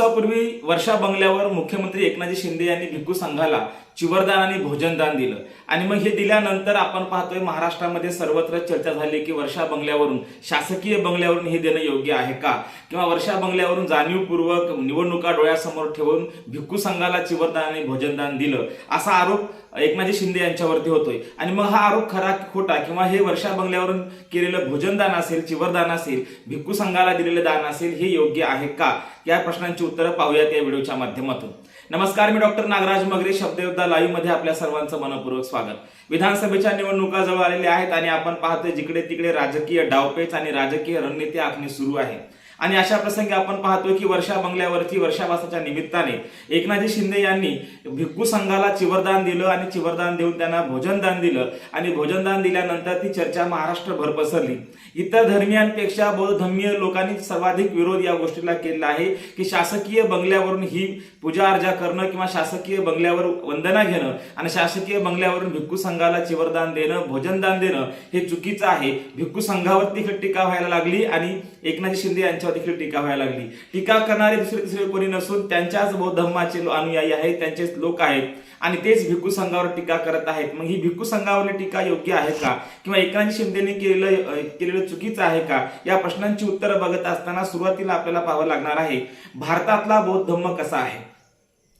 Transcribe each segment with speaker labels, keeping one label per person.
Speaker 1: दिवसापूर्वी वर्षा बंगल्यावर मुख्यमंत्री एकनाथ शिंदे यांनी भिक्खू संघाला चिवरदान आणि भोजनदान दिलं. आणि मग हे दिल्यानंतर आपण पाहतोय महाराष्ट्रामध्ये सर्वत्र चर्चा झाली की वर्षा बंगल्यावरून शासकीय बंगल्यावरून हे देणं योग्य आहे का? किंवा वर्षा बंगल्यावरून जाणीवपूर्वक निवडणुका डोळ्यासमोर ठेवून भिक्खू संघाला चिवरदान आणि भोजनदान दिलं असा आरोप एकनाथजी शिंदे यांच्यावरती होतोय. आणि मग हा आरोप खरा खोटा किंवा हे वर्षा बंगल्यावरून केलेलं भोजनदान असेल चिवरदान असेल भिक्खू संघाला दिलेलं दान असेल हे योग्य आहे का? या प्रश्नांची उत्तरं पाहूयात या व्हिडिओच्या माध्यमातून. नमस्कार मी डॉक्टर नागराज मगरे शब्दयोद्धा लाईव्हमध्ये आपल्या सर्वांचं मनपूर्वक स्वागत. विधानसभेच्या निवडणुका जवळ आलेल्या आहेत आणि आपण पाहतोय जिकडे तिकडे राजकीय डावपेच आणि राजकीय रणनीती आखणी सुरू आहे. आणि अशा प्रसंगी आपण पाहतो की वर्षा बंगल्यावरती वर्षावासाच्या निमित्ताने एकनाथजी शिंदे यांनी भिक्खू संघाला चिवरदान दिलं आणि चिवरदान देऊन त्यांना भोजनदान दिलं. आणि भोजनदान दिल्यानंतर ती चर्चा महाराष्ट्रभर पसरली. इतर धर्मियांपेक्षा बौद्ध धर्मीय लोकांनी सर्वाधिक विरोध या गोष्टीला केलेला आहे की शासकीय बंगल्यावरून ही पूजा अर्जा करणं किंवा शासकीय बंगल्यावर वंदना घेणं आणि शासकीय बंगल्यावरून भिक्खू संघाला चिवरदान देणं भोजनदान देणं हे चुकीचं आहे. भिक्खू संघावरती टीका व्हायला लागली आणि एकनाथ शिंदे यांच्या यांच्यावर देखील टीका व्हायला लागली. टीका करणारे दुसरे तिसरे कोणी नसून त्यांच्याच बौद्ध धर्माचे अनुयायी आहेत त्यांचेच लोक आहेत. आणि तेच भिक्खू संघावर टीका करत आहेत. मग ही भिक्खू संघावरली टीका योग्य आहे का? किंवा एकनाथ शिंदेने केलेलं केलेलं चुकीचं आहे का? या प्रश्नांची उत्तरं बघत असताना सुरुवातीला आपल्याला पाहावं लागणार आहे भारतातला बौद्ध धम्म कसा आहे?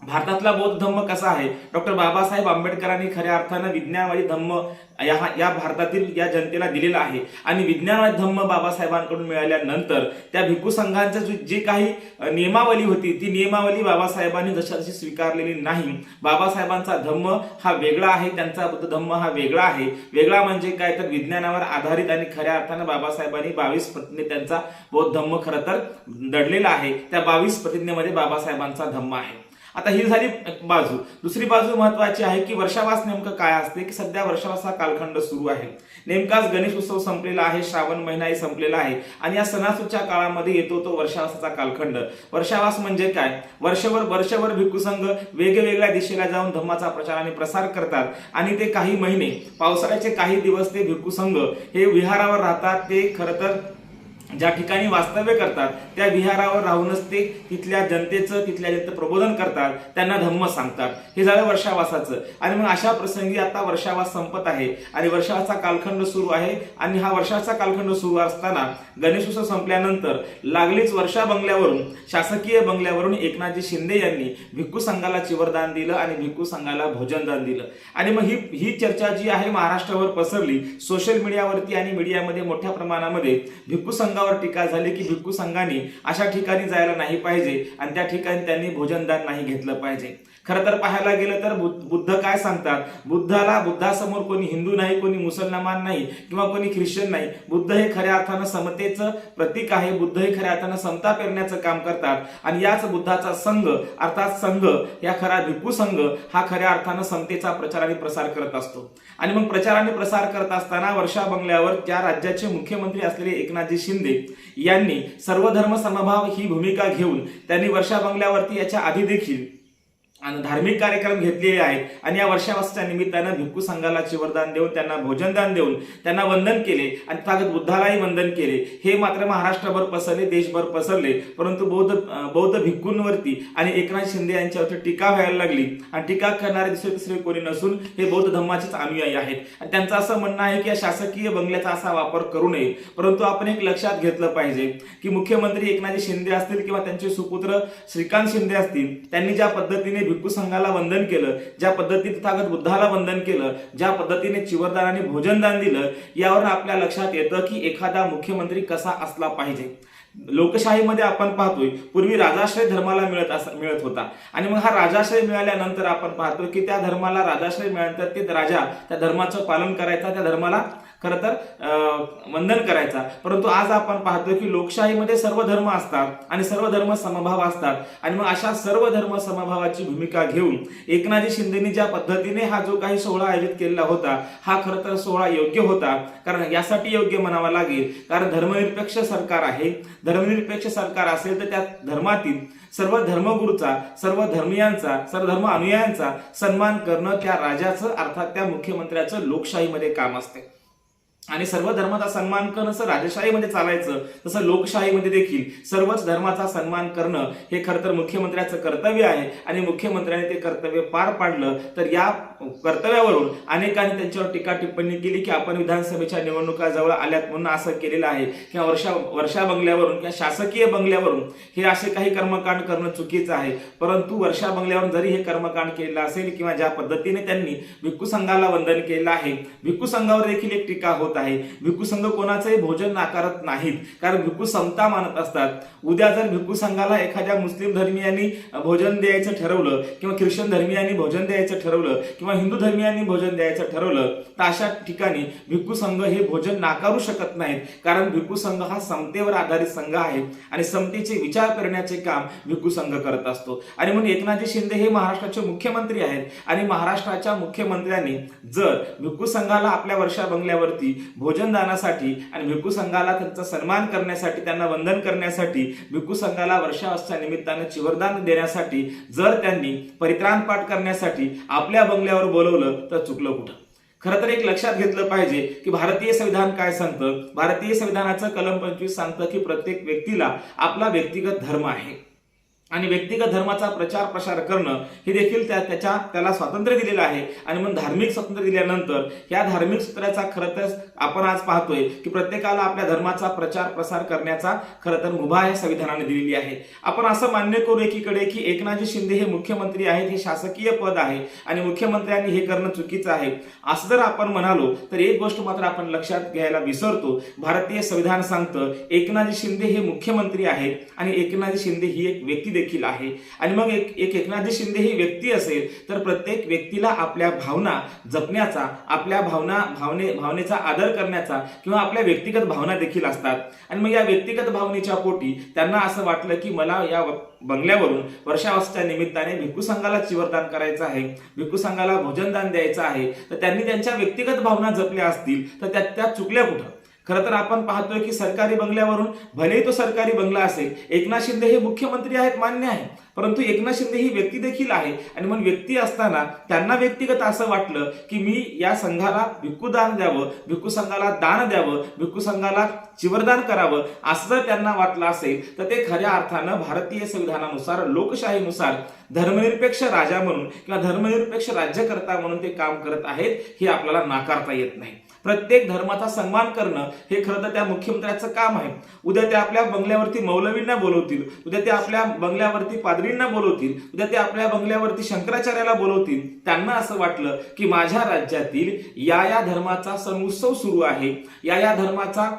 Speaker 1: भारतातला बौद्ध धम्म कसा आहे? डॉक्टर बाबासाहेब आंबेडकरांनी खऱ्या अर्थानं विज्ञानवादी धम्म या या भारतातील या जनतेला दिलेला आहे. आणि विज्ञानवादी धम्म बाबासाहेबांकडून मिळाल्यानंतर त्या भिक्खू संघांच्या जी जे काही नियमावली होती ती नियमावली बाबासाहेबांनी जशा तशी स्वीकारलेली नाही. बाबासाहेबांचा धम्म हा वेगळा आहे त्यांचा बुद्ध धम्म हा वेगळा आहे. वेगळा म्हणजे काय? तर विज्ञानावर आधारित आणि खऱ्या अर्थानं बाबासाहेबांनी बावीस प्रतिज्ञे त्यांचा बौद्ध धम्म खरं तर दडलेला आहे. त्या बावीस प्रतिज्ञेमध्ये बाबासाहेबांचा धम्म आहे. आता ही झाली बाजू. दुसरी बाजू महत्वाची आहे की वर्षावास नेमकं काय असते? की सध्या वर्षावास हा कालखंड सुरू आहे. नेमकाच गणेश उत्सव संपलेला आहे श्रावण महिनाही संपलेला आहे आणि या सणासूच्या काळामध्ये येतो तो वर्षावासाचा कालखंड. वर्षावास म्हणजे काय? वर्षभर वर्षभर भिक्खूसंघ वेगवेगळ्या दिशेला जाऊन धम्माचा प्रचार आणि प्रसार करतात आणि ते काही महिने पावसाळ्याचे काही दिवस ते भिक्खूसंघ हे विहारावर राहतात ते खरं तर ज्या ठिकाणी वास्तव्य करतात त्या विहारावर राहूनच ते तिथल्या जनतेचं तिथल्या जनते प्रबोधन करतात त्यांना धम्म सांगतात. हे झालं वर्षावासाचं. आणि मग अशा प्रसंगी आता वर्षावास संपत आहे. आणि वर्षावाचा कालखंड सुरू आहे. आणि हा वर्षाचा कालखंड सुरू असताना गणेशोत्सव संपल्यानंतर लागलीच वर्षा बंगल्यावरून शासकीय बंगल्यावरून एकनाथजी शिंदे यांनी भिक्खू संघाला चिवरदान दिलं आणि भिक्खू संघाला भोजनदान दिलं. आणि मग ही ही चर्चा जी आहे महाराष्ट्रावर पसरली सोशल मीडियावरती आणि मीडियामध्ये मोठ्या प्रमाणामध्ये भिक्खू संघावर टीका झाली की भिक्खू संघाने अशा ठिकाणी जायला नाही पाहिजे आणि त्या ठिकाणी त्यांनी भोजनदान नाही घेतलं पाहिजे. खरं तर पाहायला गेलं तर बुद्ध काय सांगतात? बुद्धाला बुद्धासमोर कोणी हिंदू नाही कोणी मुसलमान नाही किंवा कोणी ख्रिश्चन नाही. बुद्ध हे खऱ्या अर्थानं समतेचं प्रतीक आहे. बुद्ध हे खऱ्या अर्थानं समता पेरण्याचं काम करतात. आणि याच बुद्धाचा संघ अर्थात संघ या खरा भिपू संघ हा खऱ्या अर्थानं समतेचा प्रचार आणि प्रसार करत असतो. आणि मग प्रचार आणि प्रसार करत असताना वर्षा बंगल्यावर त्या राज्याचे मुख्यमंत्री असलेले एकनाथजी शिंदे यांनी सर्वधर्म समभाव ही भूमिका घेऊन त्यांनी वर्षा बंगल्यावरती याच्या आधी देखील धार्मिक कार्यक्रम घेतलेले आहेत. आणि या वर्षावासाच्या निमित्तानं भिक्खू संघाला चिवरदान देऊन त्यांना भोजनदान देऊन त्यांना वंदन केले आणि तथागत बुद्धालाही वंदन केले. हे मात्र महाराष्ट्रभर पसरले देशभर पसरले. परंतु बौद्ध बौद्ध भिक्खूंवरती आणि एकनाथ शिंदे यांच्यावरती टीका व्हायला लागली. आणि टीका करणारे दुसरे तिसरे कोणी नसून हे बौद्ध धर्माचेच अनुयायी आहेत. आणि त्यांचं असं म्हणणं आहे की या शासकीय बंगल्याचा असा वापर करू नये. परंतु आपण एक लक्षात घेतलं पाहिजे की मुख्यमंत्री एकनाथ शिंदे असतील किंवा त्यांचे सुपुत्र श्रीकांत शिंदे असतील त्यांनी ज्या पद्धतीने भिक्खू संघाला वंदन केलं ज्या पद्धतीने तथागत बुद्धाला वंदन केलं ज्या पद्धतीने चिवरदाराने भोजनदान दिलं यावरून आपल्या लक्षात येतं की एखादा मुख्यमंत्री कसा असला पाहिजे. लोकशाहीमध्ये आपण पाहतोय पूर्वी राजाश्रय धर्माला मिळत अस मिळत होता. आणि मग हा राजाश्रय मिळाल्यानंतर आपण पाहतोय की त्या धर्माला राजाश्रय मिळाल्यानंतर ते राजा त्या धर्माचं पालन करायचा त्या धर्माला खरं तर अं, वंदन करायचा. परंतु आज आपण पाहतो की लोकशाहीमध्ये सर्व धर्म असतात आणि सर्व धर्म समभाव असतात. आणि मग अशा सर्व धर्म समभावाची भूमिका घेऊन एकनाथजी शिंदेनी ज्या पद्धतीने हा जो काही सोहळा आयोजित केलेला होता हा खरं तर सोहळा योग्य होता. कारण यासाठी योग्य म्हणावा लागेल कारण धर्मनिरपेक्ष सरकार आहे. धर्मनिरपेक्ष सरकार असेल तर त्या धर्मातील सर्व धर्मगुरूचा सर्व धर्मियांचा सर्व धर्म अनुयायांचा सन्मान करणं त्या राजाचं अर्थात त्या मुख्यमंत्र्याचं लोकशाहीमध्ये काम असते. आणि सर्व धर्माचा सन्मान करणं जसं राजशाहीमध्ये चालायचं तसं लोकशाहीमध्ये देखील सर्वच धर्माचा सन्मान करणं हे खरं तर मुख्यमंत्र्याचं कर्तव्य आहे. आणि मुख्यमंत्र्यांनी ते कर्तव्य पार पाडलं तर या कर्तव्यावरून अनेकांनी त्यांच्यावर टीका टिप्पणी केली की आपण विधानसभेच्या निवडणुका जवळ आल्यात म्हणून असं केलेलं आहे. किंवा वर्षा वर्षा बंगल्यावरून किंवा शासकीय बंगल्यावरून हे असे काही कर्मकांड करणं चुकीचं आहे. परंतु वर्षा बंगल्यावरून जरी हे कर्मकांड केलेलं असेल किंवा ज्या पद्धतीने त्यांनी भिक्खू संघाला वंदन केलेलं आहे भिक्खू संघावर देखील एक टीका होत आहे. भिक्खू संघ कोणाचंही भोजन नाकारत नाहीत. कारण भिक्खू समता मानत असतात. उद्या जर भिक्खू संघाला एखाद्या मुस्लिम धर्मियांनी भोजन द्यायचं ठरवलं किंवा ख्रिश्चन धर्मियांनी भोजन द्यायचं ठरवलं किंवा हिंदू धर्मियांनी भोजन द्यायचं ठरवलं तर अशा ठिकाणी भिक्खू संघ हे भोजन नाकारू शकत नाहीत. कारण भिक्खू संघ हा समतेवर आधारित संघ आहे आणि समतेचे विचार करण्याचे काम भिक्खू संघ करत असतो. आणि म्हणून एकनाथजी शिंदे हे महाराष्ट्राचे मुख्यमंत्री आहेत. आणि महाराष्ट्राच्या मुख्यमंत्र्यांनी जर भिक्खू संघाला आपल्या वर्षा बंगल्यावरती भोजनदानासाठी आणि भिक्खू संघाला त्यांचा सन्मान करण्यासाठी त्यांना वंदन करण्यासाठी भिक्खू संघाला वर्षावासच्या निमित्तानं चिवरदान देण्यासाठी जर त्यांनी परित्राण पाठ करण्यासाठी आपल्या बंगल्यावर बोलवलं तर चुकलं कुठं? खरं तर एक लक्षात घेतलं पाहिजे की भारतीय संविधान काय सांगतं? भारतीय संविधानाचं कलम पंचवीस सांगतं की प्रत्येक व्यक्तीला आपला व्यक्तिगत धर्म आहे. आणि व्यक्तिगत धर्माचा प्रचार प्रसार करणं हे देखील त्या त्याच्या त्याला स्वातंत्र्य दिलेलं आहे. आणि मग धार्मिक स्वातंत्र्य दिल्यानंतर या धार्मिक सूत्राचा खरं तर आपण आज पाहतोय की प्रत्येकाला आपल्या धर्माचा प्रचार प्रसार करण्याचा खरं तर मुभा या संविधानाने दिलेली आहे. आपण असं मान्य करू एकीकडे की एकनाथजी शिंदे हे मुख्यमंत्री आहेत हे शासकीय पद आहे आणि मुख्यमंत्र्यांनी हे करणं चुकीचं आहे. असं जर आपण म्हणालो तर एक गोष्ट मात्र आपण लक्षात घ्यायला विसरतो. भारतीय संविधान सांगतं एकनाथजी शिंदे हे मुख्यमंत्री आहेत आणि एकनाथजी शिंदे ही एक व्यक्ती देखील आहे. आणि मग एक एक एकनाथजी शिंदे ही व्यक्ती असेल तर प्रत्येक व्यक्तीला आपल्या भावना जपण्याचा आपल्या भावना भावने भावनेचा आदर करण्याचा किंवा आपल्या व्यक्तिगत भावना देखील असतात. आणि मग या व्यक्तिगत भावनेच्या पोटी त्यांना असं वाटलं की मला या बंगल्यावरून वर्षावसच्या निमित्ताने भिक्खू संघाला चिवरदान करायचं आहे भिक्खू संघाला भोजनदान द्यायचं आहे. तर त्यांनी त्यांच्या व्यक्तिगत भावना जपल्या असतील तर त्या त्या चुकल्या कुठं? खरं तर आपण पाहतोय की सरकारी बंगल्यावरून भलेही तो सरकारी बंगला असेल एकनाथ शिंदे हे मुख्यमंत्री आहेत मान्य आहे. परंतु एकनाथ शिंदे ही व्यक्ती देखील आहे. आणि मग व्यक्ती असताना त्यांना व्यक्तिगत असं वाटलं की मी या संघाला भिक्खू दान द्यावं भिक्खू संघाला दान द्यावं भिक्खू संघाला चिवरदान करावं असं जर त्यांना वाटलं असेल तर ते खऱ्या अर्थानं भारतीय संविधानानुसार लोकशाहीनुसार धर्मनिरपेक्ष राजा म्हणून किंवा धर्मनिरपेक्ष राज्यकर्ता म्हणून ते काम करत आहेत हे आपल्याला नाकारता येत नाही. प्रत्येक धर्माचा सन्मान करणं हे खरं तर त्या मुख्यमंत्र्याचं काम आहे. उद्या ते आपल्या बंगल्यावरती मौलवींना बोलवतील उद्या ते आपल्या बंगल्यावरती पादरी पादरींना बोलवतील उद्या ते आपल्या बंगल्यावरती शंकराचार्याला बोलवतील त्यांना असं वाटलं की माझ्या राज्यातील या या धर्माचा सण उत्सव सुरू आहे. या या धर्माचा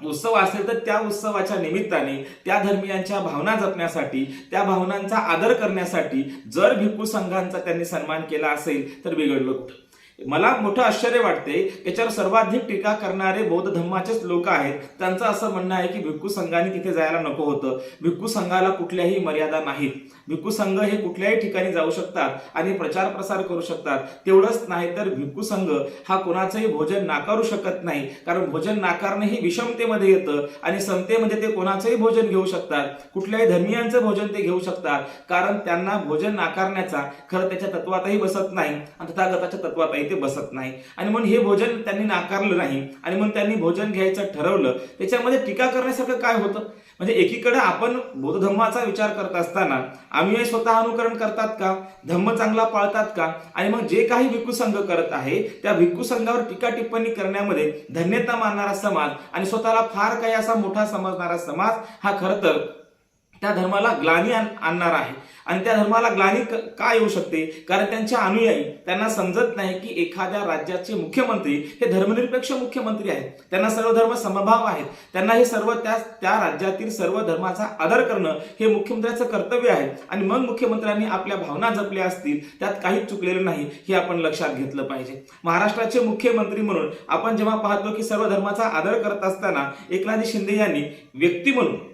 Speaker 1: उत्सव असेल तर त्या उत्सवाच्या निमित्ताने त्या धर्मियांच्या भावना जपण्यासाठी त्या भावनांचा आदर करण्यासाठी जर भिक्खू संघांचा त्यांनी सन्मान केला असेल तर बिघडलं कुठं? मला मोठं आश्चर्य वाटते त्याच्यावर सर्वाधिक टीका करणारे बौद्ध धम्माचेच लोक आहेत. त्यांचं असं म्हणणं आहे की भिक्खू संघाने तिथे जायला नको होतं. भिक्खू संघाला कुठल्याही मर्यादा नाहीत. भिक्खू संघ हे कुठल्याही ठिकाणी जाऊ शकतात आणि प्रचार प्रसार करू शकतात. तेवढंच नाही तर भिक्खू संघ हा कोणाचंही भोजन नाकारू शकत नाही. कारण भोजन नाकारणं हे विषमतेमध्ये येतं आणि समतेमध्ये ते कोणाचंही भोजन घेऊ शकतात. कुठल्याही धर्मियांचं भोजन ते घेऊ शकतात. कारण त्यांना भोजन नाकारण्याचा खरं त्याच्या तत्वातही बसत नाही. आणि तथागताच्या तत्वातही ते बसत नाही. आणि म्हणून हे भोजन त्यांनी नाकारलं नाही. आणि म्हणून त्यांनी भोजन घ्यायचं ठरवलं. त्याच्यामध्ये टीका करण्यासारखं काय होतं? म्हणजे एकीकडे आपण बौद्ध धर्माचा विचार करत असताना आम्ही स्वतः अनुकरण करतात का? धम्म चांगला पाळतात का? आणि मग जे काही भिक्खू संघ करत आहे त्या भिक्खू संघावर टीका टिप्पणी करण्यामध्ये धन्यता मानणारा समाज आणि स्वतःला फार काही असा मोठा समजणारा समाज हा खरं तर त्या धर्माला ग्लानी आणणार आहे. आणि त्या धर्माला ग्लानी का येऊ शकते? कारण त्यांच्या अनुयायी त्यांना समजत नाही की एखाद्या राज्याचे मुख्यमंत्री हे धर्मनिरपेक्ष मुख्यमंत्री आहेत. त्यांना सर्व धर्म समभाव आहेत. त्यांना हे सर्व त्या त्या राज्यातील सर्व धर्माचा आदर करणं हे मुख्यमंत्र्याचं कर्तव्य आहे. आणि मग मुख्यमंत्र्यांनी आपल्या भावना जपल्या असतील त्यात काहीच चुकलेलं नाही हे आपण लक्षात घेतलं पाहिजे. महाराष्ट्राचे मुख्यमंत्री म्हणून आपण जेव्हा पाहतो की सर्व धर्माचा आदर करत असताना एकनाथजी शिंदे यांनी व्यक्ती म्हणून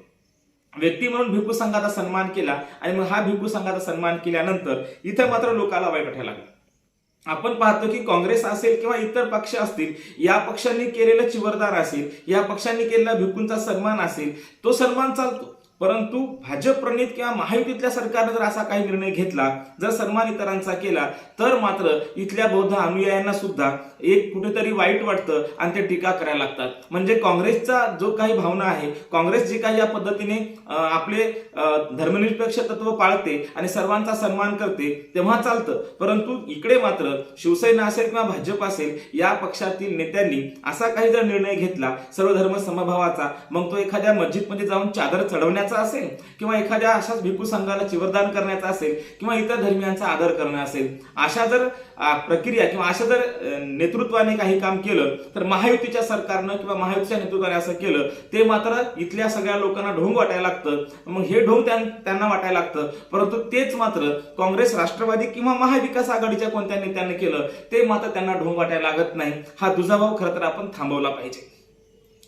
Speaker 1: व्यक्ती म्हणून भिक्खू संघाचा सन्मान केला आणि मग हा भिक्खू संघाचा सन्मान केल्यानंतर इथं मात्र लोकाला वाईट वाटायला लागलं. आपण पाहतो की काँग्रेस असेल किंवा इतर पक्ष असतील या पक्षांनी केलेलं चिवरदार असेल या पक्षांनी केलेला भिक्खूंचा सन्मान असेल तो सन्मान चालतो. परंतु भाजप प्रणित किंवा महायुतीतल्या सरकारनं जर असा काही निर्णय घेतला जर सन्मान इतरांचा केला तर मात्र इथल्या बौद्ध अनुयायांना सुद्धा एक कुठेतरी वाईट वाटतं आणि ते टीका करायला लागतात. म्हणजे काँग्रेसचा जो काही भावना आहे काँग्रेस जे काही या पद्धतीने आपले धर्मनिरपेक्ष तत्व पाळते आणि सर्वांचा सन्मान करते तेव्हा चालतं. परंतु इकडे मात्र शिवसेना असेल किंवा भाजप असेल या पक्षातील नेत्यांनी असा काही जर निर्णय घेतला सर्वधर्म समभावाचा मग तो एखाद्या मस्जिदमध्ये जाऊन चादर चढवण्याचा असेल किंवा एखाद्या अशाच भिक्खू संघाला चिवरदान करण्याचा असेल किंवा इतर धर्मियांचा आदर करणं असेल अशा जर प्रक्रिया किंवा अशा जर नेतृत्वाने काही काम केलं तर महायुतीच्या सरकारनं किंवा महायुतीच्या नेतृत्वाने असं केलं ते मात्र इथल्या सगळ्या लोकांना ढोंग वाटायला लागतं. मग हे ढोंग त्यांना वाटायला लागतं. परंतु तेच मात्र काँग्रेस राष्ट्रवादी किंवा महाविकास आघाडीच्या कोणत्या नेत्यांनी केलं ते मात्र त्यांना ढोंग वाटायला लागत नाही. हा दुजाभाव खरं तर आपण थांबवला पाहिजे.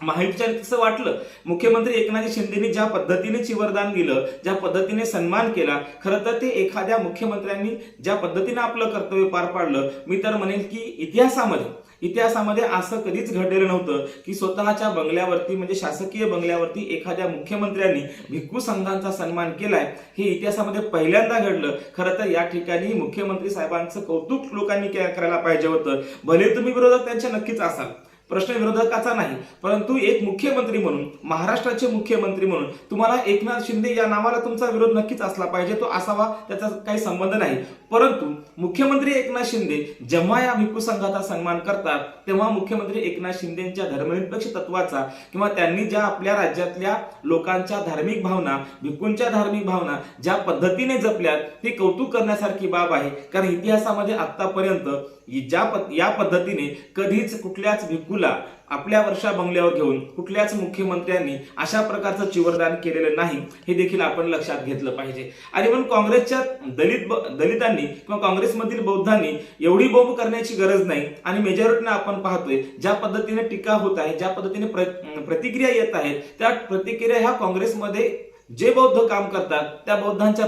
Speaker 1: महायुतीच्या तसं वाटलं? मुख्यमंत्री एकनाथ शिंदेनी ज्या पद्धतीने चिवरदान दिलं ज्या पद्धतीने सन्मान केला खरं तर ते एखाद्या मुख्यमंत्र्यांनी ज्या पद्धतीने आपलं कर्तव्य पार पाडलं मी तर म्हणेन की इतिहासामध्ये इतिहासामध्ये असं कधीच घडलेलं नव्हतं की स्वतःच्या बंगल्यावरती म्हणजे शासकीय बंगल्यावरती एखाद्या मुख्यमंत्र्यांनी भिक्खू संघांचा सन्मान केलाय हे इतिहासामध्ये पहिल्यांदा घडलं. खरं तर या ठिकाणी मुख्यमंत्री साहेबांचं कौतुक लोकांनी करायला पाहिजे होतं. भले तुम्ही विरोधक त्यांच्या नक्कीच असाल. प्रश्न विरोधकाचा नाही परंतु एक मुख्यमंत्री म्हणून महाराष्ट्राचे मुख्यमंत्री म्हणून तुम्हाला एकनाथ शिंदे या नावाला तुमचा विरोध नक्कीच असला पाहिजे तो असावा त्याचा काही संबंध नाही. परंतु मुख्यमंत्री एकनाथ शिंदे जेव्हा या भिक्खू संघाचा सन्मान करतात तेव्हा मुख्यमंत्री एकनाथ शिंदेच्या धर्मनिरपेक्ष तत्वाचा किंवा त्यांनी ज्या आपल्या राज्यातल्या लोकांच्या धार्मिक भावना भिक्खूंच्या धार्मिक भावना ज्या पद्धतीने जपल्यात ती कौतुक करण्यासारखी बाब आहे. कारण इतिहासामध्ये आतापर्यंत ज्या पद- या पद्धतीने कधीच कुठल्याच भिक्कूला आपल्या वर्षा बंगल्यावर घेऊन कुठल्याच मुख्यमंत्र्यांनी अशा प्रकारचं चिवरदान केलेलं नाही हे देखील आपण लक्षात घेतलं पाहिजे. आणि म्हणून काँग्रेसच्या दलित दलितांनी किंवा काँग्रेसमधील बौद्धांनी एवढी बोंब करण्याची गरज नाही. आणि मेजॉरिटीने आपण पाहतोय ज्या पद्धतीने टीका होत आहे ज्या पद्धतीने प्र- प्रतिक्रिया येत आहेत त्या प्रतिक्रिया ह्या काँग्रेसमध्ये जे बौद्ध काम करतात त्या बौद्धांच्या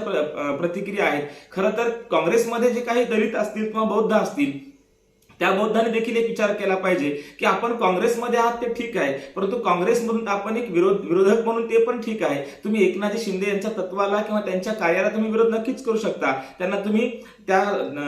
Speaker 1: प्रतिक्रिया आहेत. खरं तर काँग्रेसमध्ये जे काही दलित असतील किंवा बौद्ध असतील त्या बौद्धाने देखील एक विचार केला पाहिजे की आपण काँग्रेसमध्ये आहात ते ठीक आहे परंतु काँग्रेसमधून आपण एक विरोध विरोधक म्हणून ते पण ठीक आहे. तुम्ही एकनाथ शिंदे यांच्या तत्वाला किंवा त्यांच्या कार्याला तुम्ही विरोध नक्कीच करू शकता. त्यांना तुम्ही त्या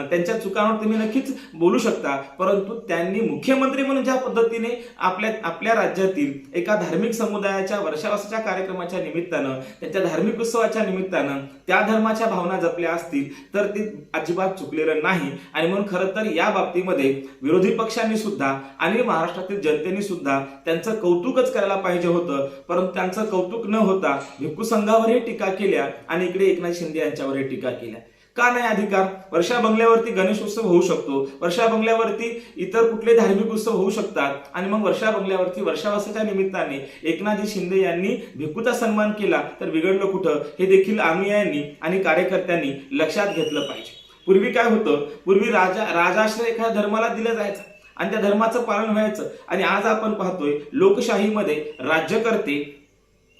Speaker 1: त्यांच्या चुकांवर तुम्ही नक्कीच बोलू शकता. परंतु त्यांनी मुख्यमंत्री म्हणून ज्या पद्धतीने आपल्या आपल्या राज्यातील एका धार्मिक समुदायाच्या वर्षावासाच्या कार्यक्रमाच्या निमित्तानं त्यांच्या धार्मिक उत्सवाच्या निमित्तानं त्या धर्माच्या भावना जपल्या असतील तर ते अजिबात चुकलेलं नाही. आणि म्हणून खरं तर या बाबतीमध्ये विरोधी पक्षांनी सुद्धा आणि महाराष्ट्रातील जनतेने सुद्धा त्यांचं कौतुकच करायला पाहिजे होतं. परंतु त्यांचं कौतुक न होता भिक्खू संघावरही टीका केल्या आणि इकडे एकनाथ शिंदे यांच्यावरही टीका केल्या. का नाही अधिकार? वर्षा बंगल्यावरती गणेश उत्सव होऊ शकतो. वर्षा बंगल्यावरती इतर कुठले धार्मिक उत्सव होऊ शकतात. आणि मग वर्षा बंगल्यावरती वर्षावासाच्या निमित्ताने एकनाथजी शिंदे यांनी भिक्खूचा सन्मान केला तर बिघडलं कुठं? हे देखील अनुयायांनी आणि कार्यकर्त्यांनी लक्षात घेतलं पाहिजे. पूर्वी काय होतं? पूर्वी राजा राजाश्रय एखाद्या धर्माला दिलं जायचं आणि त्या धर्माचं पालन व्हायचं. आणि आज आपण पाहतोय लोकशाहीमध्ये राज्यकर्ते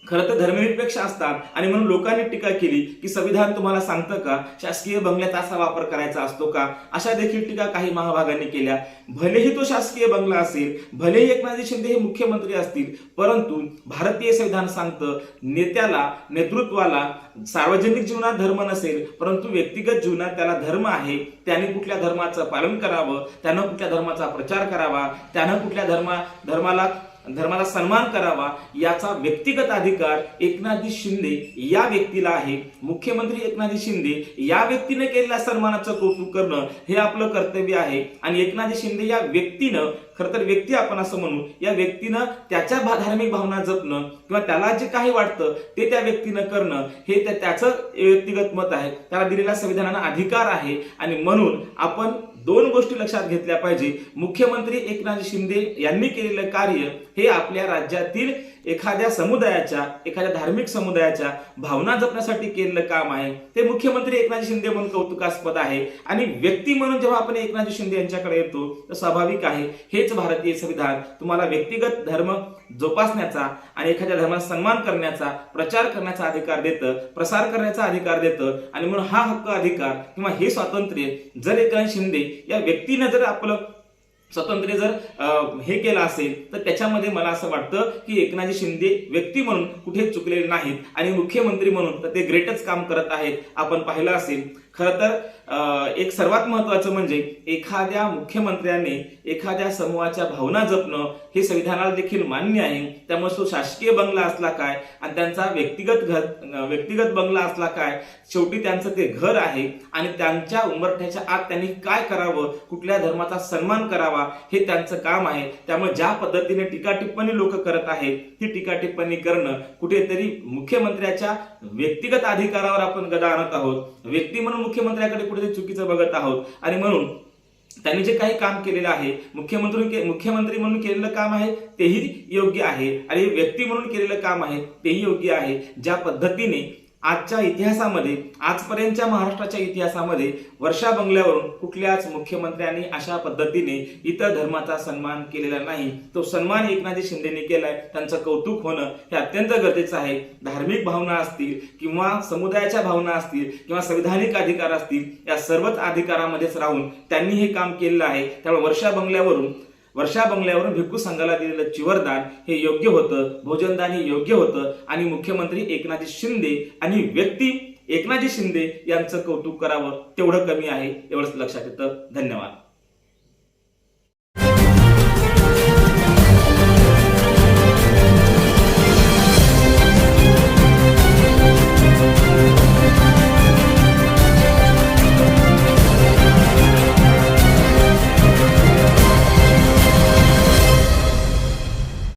Speaker 1: खरं तर धर्मनिरपेक्ष असतात. आणि म्हणून लोकांनी टीका केली की संविधान तुम्हाला सांगतं का? शासकीय बंगल्याचा असा वापर करायचा असतो का? अशा देखील टीका काही महाभागांनी केल्या. भलेही तो शासकीय बंगला असेल भलेही एकनाथजी शिंदे हे मुख्यमंत्री असतील परंतु भारतीय संविधान सांगतं नेत्याला नेतृत्वाला सार्वजनिक जीवनात धर्म नसेल परंतु व्यक्तिगत जीवनात त्याला धर्म आहे त्याने कुठल्या धर्माचं पालन करावं त्यानं कुठल्या धर्माचा प्रचार करावा त्यानं कुठल्या धर्मा धर्माला धर्माला सन्मान करावा याचा व्यक्तिगत अधिकार एकनाथजी शिंदे या व्यक्तीला आहे. मुख्यमंत्री एकनाथजी शिंदे या व्यक्तीने केलेल्या सन्मानाचं कौतुक करणं हे आपलं कर्तव्य आहे. आणि एकनाथजी शिंदे या व्यक्तीनं खरं तर व्यक्ती आपण असं म्हणू या व्यक्तीनं त्याच्या धार्मिक भावना जपणं किंवा त्याला जे काही वाटतं ते त्या व्यक्तीनं करणं हे त्या- त्याचं व्यक्तिगत मत आहे. त्याला दिलेला संविधानानं अधिकार आहे. आणि म्हणून आपण दोन गोष्टी लक्षात घेतल्या पाहिजे. मुख्यमंत्री एकनाथ शिंदे यांनी केलेलं कार्य हे आपल्या राज्यातील एखाद्या समुदायाच्या एखाद्या धार्मिक समुदायाच्या भावना जपण्यासाठी केलेलं काम आहे. ते मुख्यमंत्री एकनाथ शिंदे म्हणून कौतुकास्पद आहे. आणि व्यक्ती म्हणून जेव्हा आपण एकनाथ शिंदे यांच्याकडे येतो तर स्वाभाविक आहे हेच भारतीय संविधान तुम्हाला व्यक्तिगत धर्म जोपासण्याचा आणि एखाद्या धर्माचा सन्मान करण्याचा प्रचार करण्याचा अधिकार देतं प्रसार करण्याचा अधिकार देतं. आणि म्हणून हा हक्क अधिकार किंवा हे स्वातंत्र्य जर एकनाथ शिंदे या व्यक्तीनं जर आपलं स्वतंत्र जर हे केलं असेल तर त्याच्यामध्ये मला असं वाटतं की एकनाथजी शिंदे व्यक्ती म्हणून कुठे चुकलेले नाहीत आणि मुख्यमंत्री म्हणून तर ते ग्रेटच काम करत आहेत. आपण पाहिलं असेल खरं तर एक सर्वात महत्वाचं म्हणजे एखाद्या मुख्यमंत्र्याने एखाद्या समूहाच्या भावना जपणं हे संविधानाला देखील मान्य आहे. त्यामुळे तो शासकीय बंगला असला काय आणि त्यांचा व्यक्तिगत घर व्यक्तिगत बंगला असला काय शेवटी त्यांचं ते घर आहे आणि त्यांच्या उंबरठ्याच्या आत त्यांनी काय करावं कुठल्या धर्माचा सन्मान करावा हे त्यांचं काम आहे. त्यामुळे ज्या पद्धतीने टीका टिप्पणी लोक करत आहेत ती टीका टिप्पणी करणं कुठेतरी मुख्यमंत्र्याच्या व्यक्तिगत अधिकारावर आपण गदा आणत आहोत. व्यक्ती म्हणून मुख्यमंत्र्याकडे कुठेतरी चुकीचं बघत आहोत. आणि म्हणून त्यांनी जे काही काम केलेलं आहे मुख्यमंत्री मुख्यमंत्री म्हणून केलेलं काम आहे तेही योग्य आहे. आणि व्यक्ती म्हणून केलेलं काम आहे तेही योग्य आहे. ज्या पद्धतीने आजच्या इतिहासामध्ये आजपर्यंतच्या महाराष्ट्राच्या इतिहासामध्ये वर्षा बंगल्यावरून कुठल्याच मुख्यमंत्र्यांनी अशा पद्धतीने इतर धर्माचा सन्मान केलेला नाही. तो सन्मान एकनाथजी शिंदेने केलाय. त्यांचं कौतुक होणं हे अत्यंत गरजेचं आहे. धार्मिक भावना असतील किंवा समुदायाच्या भावना असतील किंवा संविधानिक अधिकार असतील या सर्वच अधिकारामध्येच राहून त्यांनी हे काम केलेलं आहे. त्यामुळे वर्षा बंगल्यावरून वर्षा बंगल्यावरून भिक्खू संघाला दिलेलं चिवरदान हे योग्य होतं भोजनदान हे योग्य होतं आणि मुख्यमंत्री एकनाथजी शिंदे आणि व्यक्ती एकनाथजी शिंदे यांचं कौतुक करावं तेवढं कमी आहे एवढंच लक्षात येतं. धन्यवाद.